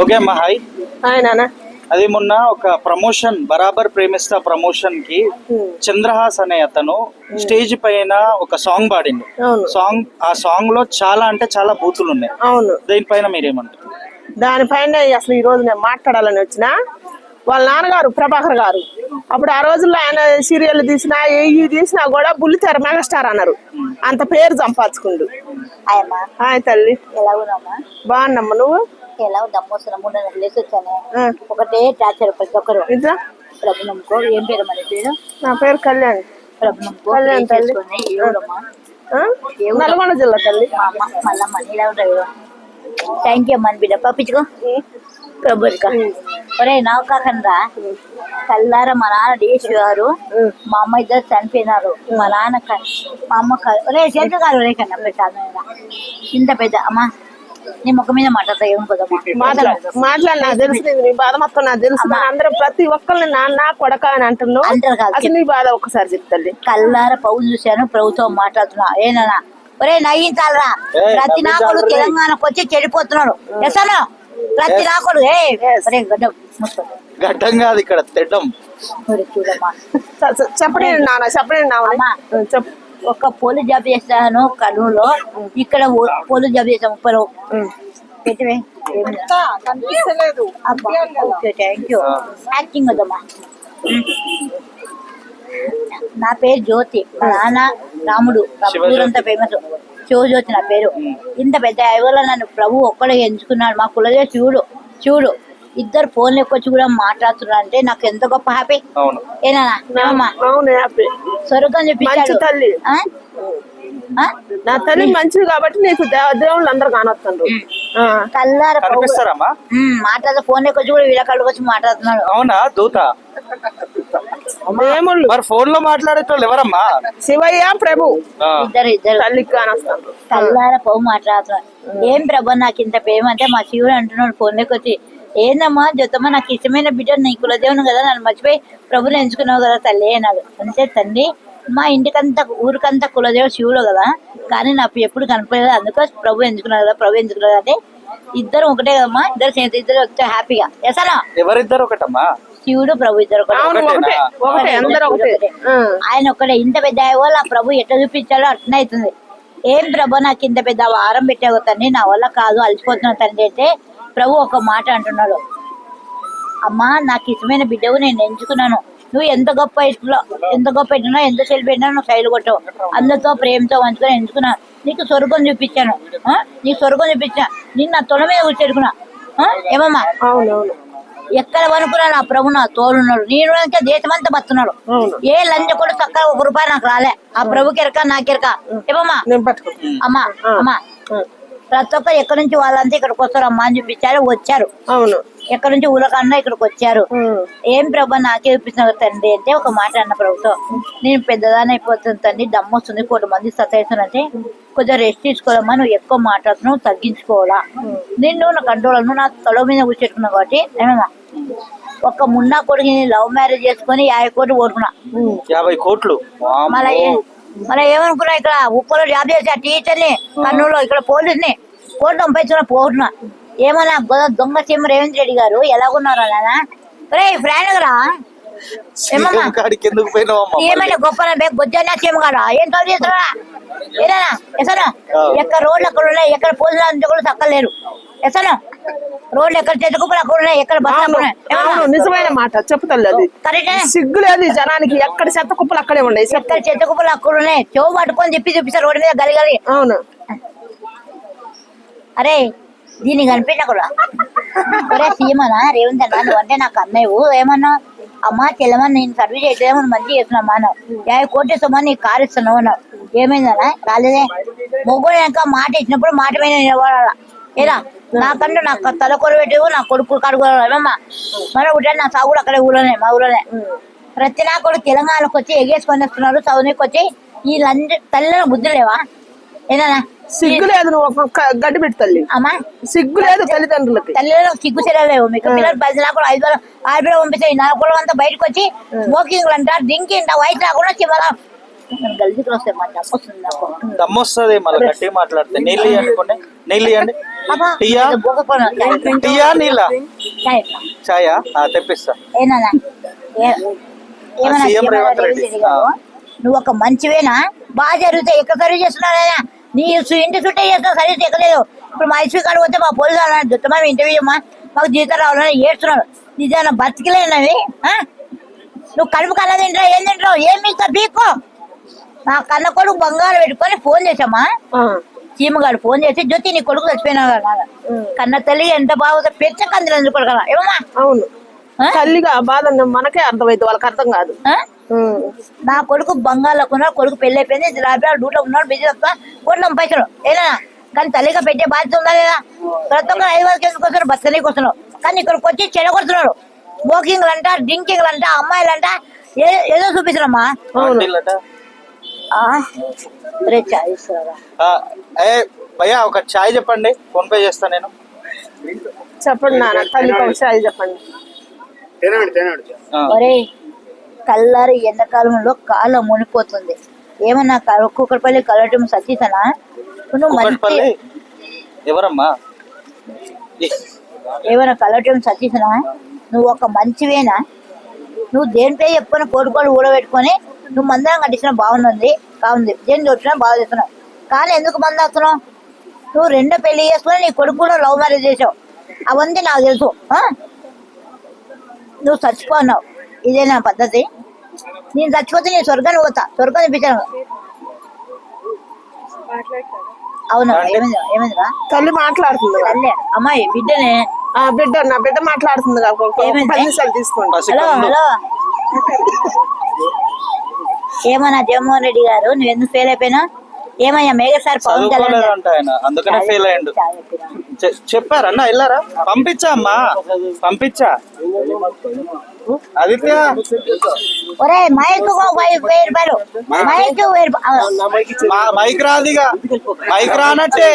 Okay అమ్మా hi hi నాన్న అది మొన్న ఒక ప్రమోషన్ బరాబర్ ప్రేమిస్తా ప్రమోషన్కి చంద్రహాస్ అనే అతను స్టేజ్ పైన ఒక సాంగ్ పాడిండు. అవును. సాంగ్ ఆ సాంగ్లో చాలా అంటే చాలా బూతులు ఉన్నాయి అవును. దీనిపైన మీరేమంటారు? దానిపైన అసలు ఈ రోజు నేను మాట్లాడాలని వచ్చిన వాళ్ళ నాన్నగారు ప్రభాకర్ గారు. అప్పుడు ఆ రోజుల్లో ఆయన సీరియల్ తీసినా ఏ తీసినా కూడా బుల్లితెర మెగాస్టార్ అన్నారు. అంత పేరు సంపాదించుకుండు. హాయ్ తల్లి. బాగున్నమ్మ నువ్వు? ఎలా దమ్మొస్తున్నా మూడు నెలలు లేసి వచ్చానే ఒకటే టార్చర్ ప్రతి ఒక్కరు ప్రభు నమ్ముకో ఏం పేరు మన పేరు నా పేరు కళ్యాణ్ ప్రభు నమ్ముకో కళ్యాణ్ తల్లి. నల్గొండ జిల్లా తల్లి మళ్ళమ్మ థ్యాంక్ యూ అమ్మా అని బిడ్డ పంపించుకో ప్రభు ఇక. ఒరే నాకు కాకుండా కల్లార మా నాన్న డేష్ గారు మా అమ్మ ఇద్దరు చనిపోయినారు మా నాన్న మా అమ్మ ఒరే చేతులు గారు ఒరే కన్నా ఇంత పెద్ద అమ్మా నీ ముఖం మీద మాట్లాడతా ఏమనుకోదమ్మా మాట్లాడు. నాకు తెలుసు నీ బాధ మొత్తం నాకు తెలుసు. మన అందరూ ప్రతి ఒక్కరిని నాన్న కొడక అని అంటున్నావు. అసలు నీ బాధ ఒక్కసారి చెప్తాలి కల్లార పౌన్ చూశాను ప్రభుత్వం మాట్లాడుతున్నా. ఏనా ఒరే నయ్యించాలరా ఏయ్, ప్రతి నాకుడు. తెలంగాణకు వచ్చి చెడిపోతున్నాడు. ఎసను ప్రతి నాకుడు ఏ? గడ్డ గడ్డం కాదు ఇక్కడ తిట్టం ఒరే చూడమ్మా. చెప్పండి నాన్న చెప్పండి నాన్న. అమ్మా. చెప్పు. ఒక పోలీస్ జాబ్ చేస్తాను కర్నూలులో. ఇక్కడ police job thank you acting వద్దమ్మా. నా పేరు జ్యోతి మా నాన్న రాముడు. ఊరంతా ఫేమస్ శివజ్యోతి నా పేరు. ఇంత పెద్ద ఐవల్ల నన్ను ప్రభు ఒక్కడే ఎంచుకున్నాడు. మా కులదే శివుడు శివుడు ఇద్దరు ఫోన్ వచ్చి కూడా మాట్లాడుతున్నారు అంటే నాకు ఎంత గొప్ప హ్యాపీ. అవును. ఏనా స్వర్గం తల్లి. నా తల్లి మంచిది కాబట్టి నీకు దేవుళ్ళు అందరు కానొస్తుండ్రు ఆ. కల్లార మాట్లాడే ఫోన్ వచ్చి కూడా వీళ్ళ కళ్ళకి వచ్చి మాట్లాడుతున్నాడు. అవునా దూత? దేవుళ్ళు. మరి ఫోన్లో మాట్లాడేటోళ్ళు ఎవరమ్మా? శివయ్య ప్రభు. ఇద్దరు ఇద్దరు. తల్లికి కానొస్తుండ్రు కల్లార పో మాట్లాడుతున్నాడు. ఏం ప్రభా నాకు ఇంత ప్రేమ అంటే మా శివుడు అంటున్నాడు ఫోన్లోకి వచ్చి ఏందమ్మా జొత్తమ్మ నాకు ఇష్టమైన బిడ్డ నీ కులదేవుని కదా నన్ను మర్చిపోయి ప్రభుని ఎంచుకున్నావు కదా తల్లి అన్నాడు. అంతే తండ్రి మా ఇంటికంతా ఊరికంతా కులదేవుడు శివుడు కదా కానీ నాకు ఎప్పుడు కనపడలేదు. అందుకో ప్రభు ఎంచుకున్నాడు కదా ప్రభు ఎంచుకున్నాడు అంటే ఇద్దరు ఒకటే కదమ్మా ఇద్దరు స్నేహితులు ఇద్దరు ఒకటే హ్యాపీగా. ఎసనా ఎవరిద్దరు ఒకటమ్మా? శివుడు ప్రభు ఇద్దరు ఒకటే. అవును ఒకటే ఒకటే అందరూ ఒకటే. ఆ. ఆయన ఒక్కడే ఇంత పెద్ద వాళ్ళు ఆ ప్రభు ఎట్లా చూపించాలో అట్నే అవుతుంది ఏం ప్రభు నాకు ఇంత పెద్ద వారం పెట్టావు తండ్రి నా వల్ల కాదు అలసిపోతున్నా తండ్రి అంటే ప్రభు ఒక మాట అంటున్నాడు. అమ్మా నాకు ఇష్టమైన బిడ్డవు నేను ఎంచుకున్నాను. నువ్వు ఎంత గొప్ప ఇష్టంలో ఎంత గొప్ప పెట్టినా ఎంత సెల్ పెట్టినా నువ్వు శైలి కొట్టావు. అందరితో ప్రేమతో వంచుకొని ఎంచుకున్నాను నీకు స్వర్గం చూపించాను? నీకు స్వర్గం చూపించా నేను నా తొడ మీద కూర్చెడుకున్నా. ఏమమ్మా? ఎక్కడ వనుకున్నా నా ప్రభు నా తోడున్నాడు. నేను దేశమంతా బతున్నాడు. ఏ లంచ కూడా చక్కగా ఒక రూపాయి నాకు రాలే. ఆ ప్రభుకి ఎరక నాకెరక ఏమమ్మా? అమ్మా అమ్మా. ప్రతి ఒక్కరు ఎక్కడి నుంచి వాళ్ళంతా ఇక్కడికి వస్తారు. అమ్మా అని చూపించారు వచ్చారు. అవును. ఎక్కడి నుంచి ఊరకన్నా ఇక్కడికి వచ్చారు. ఏం ప్రభా నాకే చూపిస్తున్నారు తండ్రి అంటే ఒక మాట అన్న ప్రభుత్వం. నేను పెద్దదాని అయిపోతుంది తండ్రి దమ్ము వస్తుంది కోటి మంది సతాయిస్తానంటే కొంచెం రెస్ట్ తీసుకోవాలమ్మా నువ్వు ఎక్కువ మాట్లాడుతున్నావు తగ్గించుకోవాలా. నిన్ను నా కంట్రోల్ నా తొడ మీద కూర్చెట్టుకున్నావు కాబట్టి ఏమమ్మా? ఒక మున్నా కొడుకుని లవ్ మ్యారేజ్ చేసుకొని యాభై కోట్లు కోరుకున్నా. యాభై కోట్లు. మళ్ళీ మళ్ళీ ఏమనుకున్నా ఇక్కడ? ఉప్పులో జాబ్ చేసా టీచర్ని కర్నూలులో ఇక్కడ పోలీస్ని. కోర్టు పంపించుకున్న పోతున్నా ఏమన్నా గొ- దొంగ సీఎం రేవంత్ రెడ్డి గారు ఎలాగున్నారు రే. పోయినావమ్మా ఏమైనా గొప్ప బొజ్జన్న సీఎం గారా? ఏం చదువు చేస్తారా ఎసను? ఎక్కడ రోడ్లు అక్కడ ఉన్నాయి? ఎక్కడ పోలీసులు అంతా కూడా తక్కలేరు. ఎసను? రోడ్లు ఎక్కడ చెట్టుకుప్పలు అక్కడ ఉన్నాయి? ఎక్కడ బస్సు నిజమైన మాట అది. కరెక్టే. సిగ్గు లేదు జనానికి. ఎక్కడ చెత్త కుప్పలు అక్కడే ఉన్నాయి? ఎక్కడ చెట్టుకుప్పలు అక్కడ ఉన్నాయి? చెవు పట్టుకొని చెప్పి చూపిస్తారు రోడ్డు మీద గలి గలి అవును. అరే దీన్ని కనిపించా కూడా ఒరే సీమనా రేవంత్ అన్న అంటే నాకు అన్నయ్యవు. ఏమన్నా? అమ్మా చెల్లమని నేను సర్వీస్ చేయట్లేమో మంచి చేస్తున్నావు అన్నావు. యాభై కోట్లు ఇస్తామని నీకు కారు ఇస్తున్నావు అన్నావు. ఏమైందన్నా? రాలేదే. మొగ్గుడు వెనక మాట ఇచ్చినప్పుడు మాట మీద నిలబడాల? ఏరా నాకంటూ నాకు తల కొర పెట్టేవు నా కొడుకు కడుకోవాలమ్మా మన ఊటే నా సాగుడు అక్కడే ఊళ్ళోనే మా ఊళ్ళోనే ప్రతి నా కొడుకు తెలంగాణకు వచ్చి ఎగేసుకొని వస్తున్నారు సౌనికి వచ్చి ఈ లంచ తల్లిన బుద్ధి లేవా? ఏదన్నా? సిగ్గు లేదు నువ్వు ఒక గడ్డి పెట్టి తల్లి. అమ్మా. సిగ్గు లేదు తల్లిదండ్రులకి. తల్లిదండ్రులకు సిగ్గు చెల్లలేవు మీకు పిల్లలు పది నాకు ఐదు వేలు ఆరు వేలు పంపిస్తాయి నా కులం అంతా బయటకు వచ్చి స్మోకింగ్ అంట డ్రింకింగ్ అంట వయసు రాకుండా చివర దమ్మొస్తుంది మళ్ళీ గట్టి మాట్లాడితే. నీళ్ళు నీళ్ళు ఇవ్వండి టీయా. టీయా నీళ్ళ తెప్పిస్తా. సీఎం రేవంత్ రెడ్డి. నువ్వు ఒక మంచివేనా? బాగా జరుగుతాయి ఎక్కడ సర్వీస్ చేస్తున్నారా నీ ఇంటి చుట్టే చేస్తున్నా సర్వీస్ ఎక్కలేదు ఇప్పుడు మా ఇసుక కాడ పోతే మా పోలీసు వాళ్ళు దుత్తమా ఇంటర్వ్యూ అమ్మా మాకు జీతం రావాలని ఏడుస్తున్నాడు. నిజాన బతికిలేనవి? నువ్వు కడుపు కన్న తింటావు ఏం తింటావు ఏం మిగతా పీక్కో నా కన్న కొడుకు బంగారం పెట్టుకొని ఫోన్ చేసామా చీమగాడు ఫోన్ చేసి జ్యోతి నీ కొడుకు చచ్చిపోయినావు కదా కన్న తల్లి ఎంత బాగుందో పెచ్చ కందిన కొడుకు ఏమమ్మా? అవును? తల్లిగా బాధ మనకే అర్థమైంది వాళ్ళకి అర్థం కాదు. నా కొడుకు బంగాళలో ఉన్నాడు కొడుకు పెళ్ళి అయిపోయింది రాబడి డ్యూట్లో ఉన్నాడు బిజీ వస్తా కొట్లం పైసలు. ఏనా? కానీ తల్లిగా పెట్టే బాధ్యత ఉందా లేదా? ప్రతి ఒక్కరు వరకు ఎందుకు వస్తారు బతకనీకి వస్తున్నాడు కానీ ఇక్కడికి వచ్చి చెడగొడుతున్నాడు స్మోకింగ్లు అంట డ్రింకింగ్లు అంట అమ్మాయిలు అంట ఏ- ఏదో చూపిస్తున్నామ్మా ఏ భయ్యా ఒక చాయ్ చెప్పండి. ఫోన్ పే చేస్తా నేను. చెప్పండి నాన్న తల్లికి ఒక చెప్పండి. కల్లారి ఎండాకాలంలో కాలం మునిపోతుంది. ఏమన్నా కుక్కడపల్లి కలవటం సతీసనా ఎవరమ్మా? ఏమైనా కలవటం సతీసనా నువ్వు ఒక మంచివేనా? నువ్వు దేనిపై చెప్పుకొని కోరుకోలు ఊడబెట్టుకొని నువ్వు మందరం కట్టించిన బాగుంది. కావుంది దేని వచ్చినా బాగా చేస్తున్నావు. కానీ ఎందుకు మంద వస్తున్నావు నువ్వు రెండో పెళ్ళి చేసుకుని నీ కొడుకు కూడా లవ్ మ్యారేజ్ చేసావు. అవన్నీ నాకు తెలుసు? నువ్వు చచ్చిపోన్నావు. ఇదే నా పద్ధతి. నేను చచ్చిపోతే నేను స్వర్గాన్ని పోతా. స్వర్గం చూపించాను అవును. ఏమైంది? ఏమైందిరా? తల్లి మాట్లాడుతుంది. తల్లి. అమ్మాయి బిడ్డనే. ఆ బిడ్డ నా బిడ్డ మాట్లాడుతుంది ఏమైంది? నిమిషాలు తీసుకోండి హలో పసికందు హలో. ఏమన్నా జగన్మోహన్ రెడ్డి గారు? నువ్వు ఎందుకు ఫెయిల్ అయిపోయినా? ఏమయ్యా మేఘ సార్ పవన్ కళ్యాణ్ గారు? చదువుకోలేదంట ఆయన. అందుకనే ఫెయిల్ అయ్యిండు. చాలా చెప్పినా. చె- చెప్పారన్న వెళ్ళారా? పంపించా అమ్మా. పంపించా. ఆదిత్య? ఒరే మైక్ వెయ్యి వెయ్యి రూపాయలు మైక్ వెయ్యి రూపాయలు. మైక్ రాదిగా మైక్ రానట్టే.